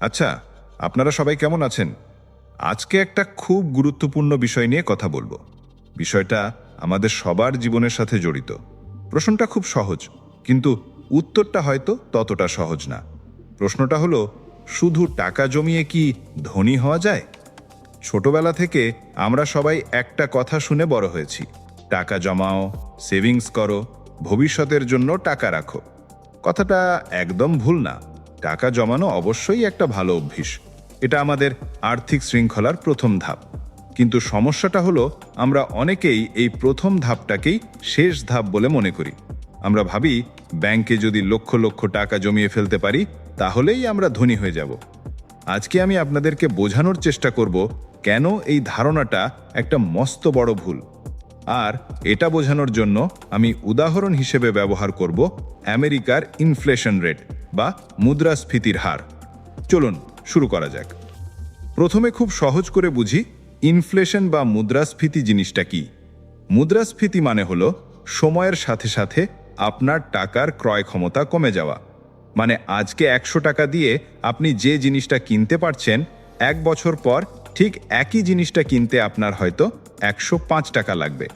আচ্ছা আপনারা সবাই কেমন আছেন? আজকে একটা খুব গুরুত্বপূর্ণ বিষয় নিয়ে কথা বলব। বিষয়টা আমাদের সবার জীবনের সাথে জড়িত। প্রশ্নটা খুব সহজ, কিন্তু উত্তরটা হয়তো ততটা সহজ না। প্রশ্নটা হলো, শুধু টাকা জমিয়ে কি ধনী হওয়া যায়? ছোটবেলা থেকে আমরা সবাই একটা কথা শুনে বড় হয়েছি, টাকা জমাও, সেভিংস করো, ভবিষ্যতের জন্য টাকা রাখো। কথাটা একদম ভুল না। টাকা জমানো অবশ্যই একটা ভালো অভ্যিস। এটা আমাদের আর্থিক শৃঙ্খলার প্রথম ধাপ। কিন্তু সমস্যাটা হলো, আমরা অনেকেই এই প্রথম ধাপটাকেই শেষ ধাপ বলে মনে করি। আমরা ভাবি, ব্যাংকে যদি লক্ষ লক্ষ টাকা জমিয়ে ফেলতে পারি, তাহলেই আমরা ধনী হয়ে যাব। আজকে আমি আপনাদেরকে বোঝানোর চেষ্টা করব, কেন এই ধারণাটা একটা মস্ত বড় ভুল। আর এটা বোঝানোর জন্য আমি উদাহরণ হিসেবে ব্যবহার করব আমেরিকার ইনফ্লেশন রেট বা মুদ্রাস্ফীতির হার। চলুন শুরু করা যাক। প্রথমে খুব সহজ করে বুঝি ইনফ্লেশন বা মুদ্রাস্ফীতি জিনিসটা কি। মুদ্রাস্ফীতি মানে হলো সময়ের সাথে সাথে আপনার টাকার ক্রয় ক্ষমতা কমে যাওয়া। মানে আজকে একশো টাকা দিয়ে আপনি যে জিনিসটা কিনতে পারছেন, এক বছর পর ঠিক একই জিনিসটা কিনতে আপনার হয়তো একশো পাঁচ টাকা লাগবে।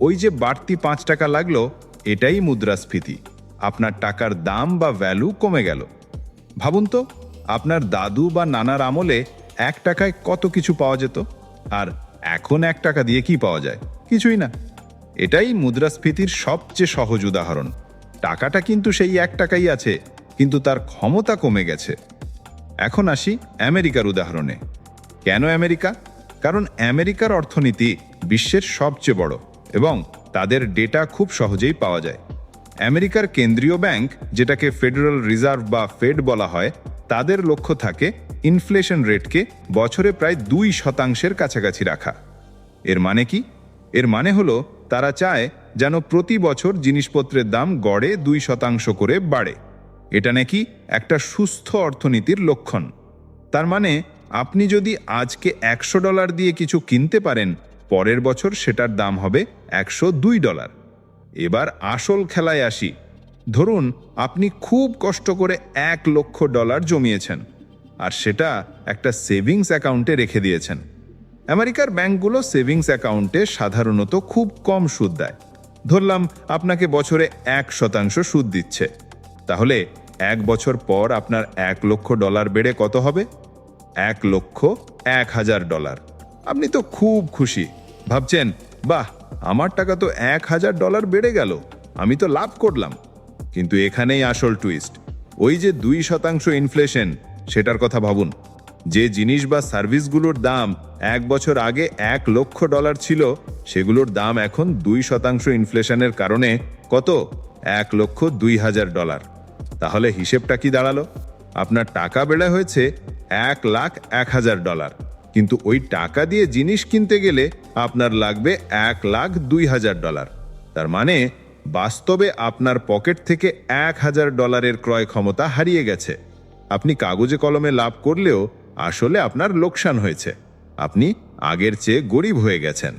ওই যে বাড়তি পাঁচ টাকা লাগল, এটাই মুদ্রাস্ফীতি। আপনার টাকার দাম বা ভ্যালু কমে গেল। ভাবুন তো, আপনার দাদু বা নানার আমলে এক টাকায় কত কিছু পাওয়া যেত? আর এখন এক টাকা দিয়ে কি পাওয়া যায়? কিছুই না। এটাই মুদ্রাস্ফীতির সবচেয়ে সহজ উদাহরণ। টাকাটা কিন্তু সেই এক টাকাই আছে, কিন্তু তার ক্ষমতা কমে গেছে। এখন আসি আমেরিকার উদাহরণে। কেন আমেরিকা? কারণ আমেরিকার অর্থনীতি বিশ্বের সবচেয়ে বড় এবং তাদের ডেটা খুব সহজেই পাওয়া যায়। আমেরিকার কেন্দ্রীয় ব্যাংক, যেটাকে ফেডারেল রিজার্ভ বা ফেড বলা হয়, তাদের লক্ষ্য থাকে ইনফ্লেশন রেটকে বছরে প্রায় দুই শতাংশের কাছাকাছি রাখা। এর মানে কি? এর মানে হলো তারা চায় যেন প্রতি বছর জিনিসপত্রের দাম গড়ে দুই শতাংশ করে বাড়ে। এটা নাকি একটা সুস্থ অর্থনীতির লক্ষণ। তার মানে আপনি যদি আজকে একশো ডলার দিয়ে কিছু কিনতে পারেন, পরের বছর সেটার দাম হবে একশো দুই ডলার। এবার আসল খেলায় আসি। ধরুন, আপনি খুব কষ্ট করে এক লক্ষ ডলার জমিয়েছেন আর সেটা একটা সেভিংস অ্যাকাউন্টে রেখে দিয়েছেন। আমেরিকার ব্যাংকগুলো সেভিংস অ্যাকাউন্টে সাধারণত খুব কম সুদ দেয়। ধরলাম, আপনাকে বছরে এক শতাংশ সুদ দিচ্ছে। তাহলে এক বছর পর আপনার এক লক্ষ ডলার বেড়ে কত হবে? এক লক্ষ এক হাজার ডলার। আপনি তো খুব খুশি। ভাবছেন, বাহ, আমার টাকা তো এক হাজার ডলার বেড়ে গেল। আমি তো লাভ করলাম। কিন্তু এখানেই আসল টুইস্ট ওই যে দুই শতাংশ ইনফ্লেশন সেটার কথা ভাবুন। যে জিনিস বা সার্ভিসগুলোর দাম এক বছর আগে এক লক্ষ ডলার ছিল, সেগুলোর দাম এখন দুই শতাংশ ইনফ্লেশনের কারণে কত? এক লক্ষ দুই হাজার ডলার। তাহলে হিসেবটা কি দাঁড়াল? আপনার টাকা বেড়ে হয়েছে এক লাখ এক হাজার ডলার। কিন্তু ওই টাকা দিয়ে জিনিস কিনতে গেলে আপনার লাগবে এক লাখ দুই হাজার ডলার। তার মানে বাস্তবে আপনার পকেট থেকে এক হাজার ডলারের ক্রয় ক্ষমতা হারিয়ে গেছে। আপনি কাগজে কলমে লাভ করলেও আসলে আপনার লোকসান হয়েছে। আপনি আগের চেয়ে গরিব হয়ে গেছেন।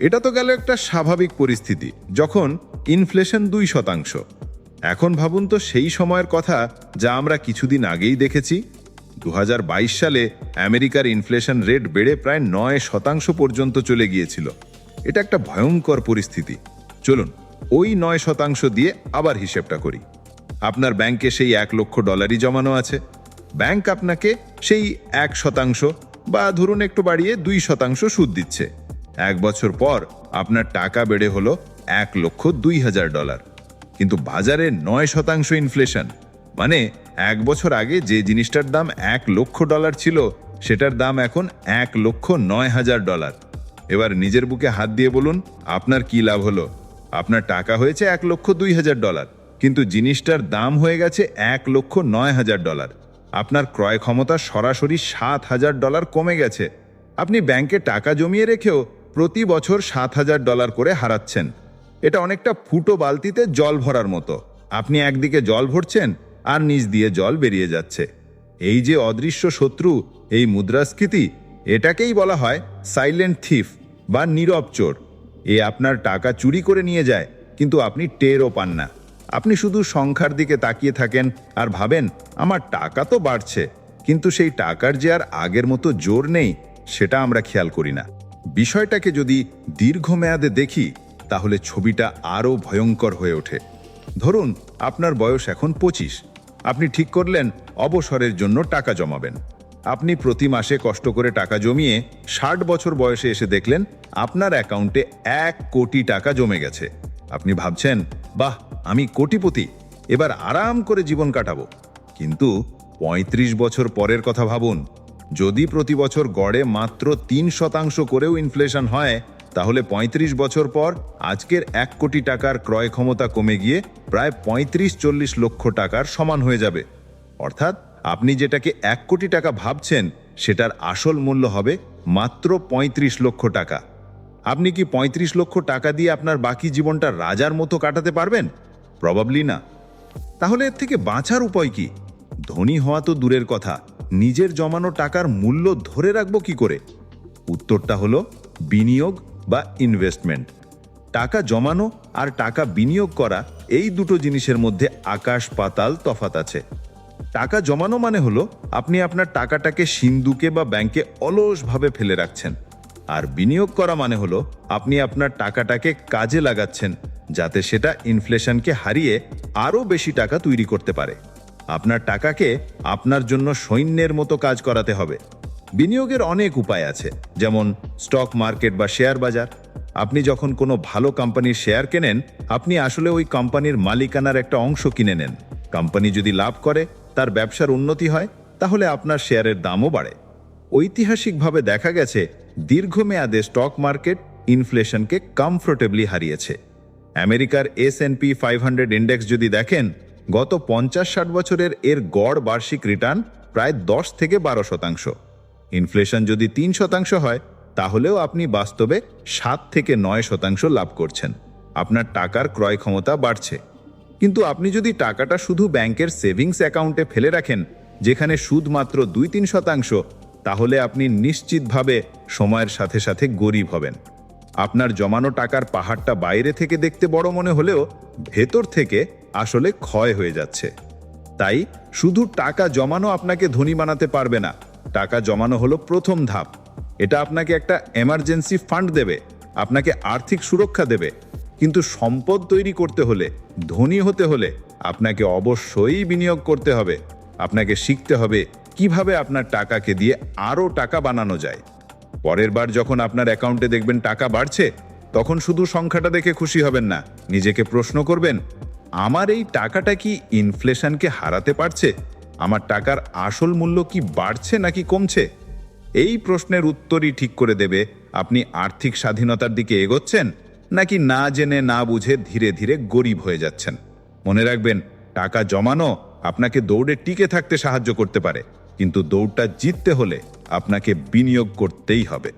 এটা তো গেল একটা স্বাভাবিক পরিস্থিতি, যখন ইনফ্লেশন দুই শতাংশ। এখন ভাবুন তো সেই সময়ের কথা যা আমরা কিছুদিন আগেই দেখেছি। দু হাজার বাইশ সালে আমেরিকার ইনফ্লেশন রেট বেড়ে প্রায় নয় শতাংশ পর্যন্ত চলে গিয়েছিল। এটা একটা ভয়ঙ্কর পরিস্থিতি। চলুন, ওই নয় শতাংশ দিয়ে আবার হিসেবটা করি। আপনার ব্যাংকে সেই এক লক্ষ ডলারই জমানো আছে। ব্যাংক আপনাকে সেই এক শতাংশ বা ধরুন একটু বাড়িয়ে দুই শতাংশ সুদ দিচ্ছে। এক বছর পর আপনার টাকা বেড়ে হলো এক লক্ষ দুই হাজার ডলার। কিন্তু বাজারে নয় শতাংশ ইনফ্লেশন। মানে এক বছর আগে যে জিনিসটার দাম এক লক্ষ ডলার ছিল, সেটার দাম এখন এক লক্ষ নয় হাজার ডলার। এবার নিজের বুকে হাত দিয়ে বলুন, আপনার কি লাভ হলো? আপনার টাকা হয়েছে এক লক্ষ দুই হাজার ডলার, কিন্তু জিনিসটার দাম হয়ে গেছে এক লক্ষ নয় হাজার ডলার। আপনার ক্রয় ক্ষমতা সরাসরি সাত হাজার ডলার কমে গেছে। আপনি ব্যাংকে টাকা জমিয়ে রেখেও প্রতি বছর সাত হাজার ডলার করে হারাচ্ছেন। এটা অনেকটা ফুটো বালতিতে জল ভরার মতো। আপনি একদিকে জল ভরছেন আর নিচ দিয়ে জল বেরিয়ে যাচ্ছে। এই যে অদৃশ্য শত্রু, এই মুদ্রাস্ফীতি, এটাকেই বলা হয় সাইলেন্ট থিফ বা নীরব চোর। এ আপনার টাকা চুরি করে নিয়ে যায়, কিন্তু আপনি টেরও পান না। আপনি শুধু সংখ্যার দিকে তাকিয়ে থাকেন আর ভাবেন, আমার টাকা তো বাড়ছে, কিন্তু সেই টাকার যে আর আগের মতো জোর নেই, সেটা আমরা খেয়াল করি না। বিষয়টাকে যদি দীর্ঘমেয়াদে দেখি, তাহলে ছবিটা আরও ভয়ঙ্কর হয়ে ওঠে। ধরুন, আপনার বয়স এখন পঁচিশ। আপনি ঠিক করলেন, অবসরের জন্য টাকা জমাবেন। আপনি প্রতি মাসে কষ্ট করে টাকা জমিয়ে ষাট বছর বয়সে এসে দেখলেন, আপনার অ্যাকাউন্টে এক কোটি টাকা জমে গেছে। আপনি ভাবছেন, বাহ, আমি কোটিপতি, এবার আরাম করে জীবন কাটাবো। কিন্তু ৩৫ বছর পরের কথা ভাবুন, যদি প্রতি বছর গড়ে মাত্র তিন শতাংশ করেও ইনফ্লেশন হয় তাহলে ৩৫ বছর পর আজকের এক কোটি টাকার ক্রয় ক্ষমতা কমে গিয়ে প্রায় পঁয়ত্রিশ চল্লিশ লক্ষ টাকার সমান হয়ে যাবে। অর্থাৎ আপনি যেটাকে এক কোটি টাকা ভাবছেন, সেটার আসল মূল্য হবে মাত্র ৩৫ লক্ষ টাকা। আপনি কি ৩৫ লক্ষ টাকা দিয়ে আপনার বাকি জীবনটা রাজার মতো কাটাতে পারবেন? প্রবাবলি না। তাহলে এর থেকে বাঁচার উপায় কি? ধনী হওয়া তো দূরের কথা। নিজের জমানো টাকার মূল্য ধরে রাখব কি করে? উত্তরটা হলো বিনিয়োগ বা ইনভেস্টমেন্ট টাকা জমানো আর টাকা বিনিয়োগ করা এই দুটো জিনিসের মধ্যে আকাশ পাতাল তফাত আছে। টাকা জমানো মানে হলো আপনি আপনার টাকাটাকে সিন্দুকে বা ব্যাংকে অলসভাবে ফেলে রাখছেন। আর বিনিয়োগ করা মানে হলো আপনি আপনার টাকাটাকে কাজে লাগাচ্ছেন, যাতে সেটা ইনফ্লেশনকে হারিয়ে আরও বেশি টাকা তৈরি করতে পারে। আপনার টাকাকে আপনার জন্য সৈন্যের মতো কাজ করাতে হবে। বিনিয়োগের অনেক উপায় আছে, যেমন স্টক মার্কেট বা শেয়ার বাজার। আপনি যখন কোনো ভালো কোম্পানির শেয়ার কেনেন, আপনি আসলে ওই কোম্পানির মালিকানার একটা অংশ কিনে নেন। কোম্পানি যদি লাভ করে, তার ব্যবসার উন্নতি হয়, তাহলে আপনার শেয়ারের দামও বাড়ে। ঐতিহাসিকভাবে দেখা গেছে, দীর্ঘমেয়াদে স্টক মার্কেট ইনফ্লেশনকে কমফোর্টেবলি হারিয়েছে। আমেরিকার S P five hundred index যদি দেখেন, গত পঞ্চাশ ষাট বছরের এর গড় বার্ষিক রিটার্ন প্রায় দশ থেকে বারো শতাংশ। ইনফ্লেশন যদি তিন শতাংশ হয়, তাহলেও আপনি বাস্তবে সাত থেকে নয় শতাংশ লাভ করছেন। আপনার টাকার ক্রয় ক্ষমতা বাড়ছে। কিন্তু আপনি যদি টাকাটা শুধু ব্যাংকের সেভিংস অ্যাকাউন্টে ফেলে রাখেন, যেখানে সুদ মাত্র দুই তিন শতাংশ, তাহলে আপনি নিশ্চিতভাবে সময়ের সাথে সাথে গরিব হবেন। আপনার জমানো টাকার পাহাড়টা বাইরে থেকে দেখতে বড় মনে হলেও ভেতর থেকে আসলে ক্ষয় হয়ে যাচ্ছে। তাই শুধু টাকা জমানো আপনাকে ধনী বানাতে পারবে না টাকা জমানো হলো প্রথম ধাপ। এটা আপনাকে একটা এমার্জেন্সি ফান্ড দেবে, আপনাকে আর্থিক সুরক্ষা দেবে। কিন্তু সম্পদ তৈরি করতে হলে, ধনী হতে হলে আপনাকে অবশ্যই বিনিয়োগ করতে হবে। আপনাকে শিখতে হবে কীভাবে আপনার টাকাকে দিয়ে আরও টাকা বানানো যায়। পরের বার যখন আপনার অ্যাকাউন্টে দেখবেন টাকা বাড়ছে, তখন শুধু সংখ্যাটা দেখে খুশি হবেন না। নিজেকে প্রশ্ন করবেন, আমার এই টাকাটা কি ইনফ্লেশনকে হারাতে পারছে? আমার টাকার আসল মূল্য কি বাড়ছে নাকি কমছে? এই প্রশ্নের উত্তরই ঠিক করে দেবে, আপনি আর্থিক স্বাধীনতার দিকে এগোচ্ছেন নাকি না জেনে না বুঝে ধীরে ধীরে গরিব হয়ে যাচ্ছেন? মনে রাখবেন, টাকা জমানো আপনাকে দৌড়ে টিকে থাকতে সাহায্য করতে পারে, কিন্তু দৌড়টা জিততে হলে আপনাকে বিনিয়োগ করতেই হবে।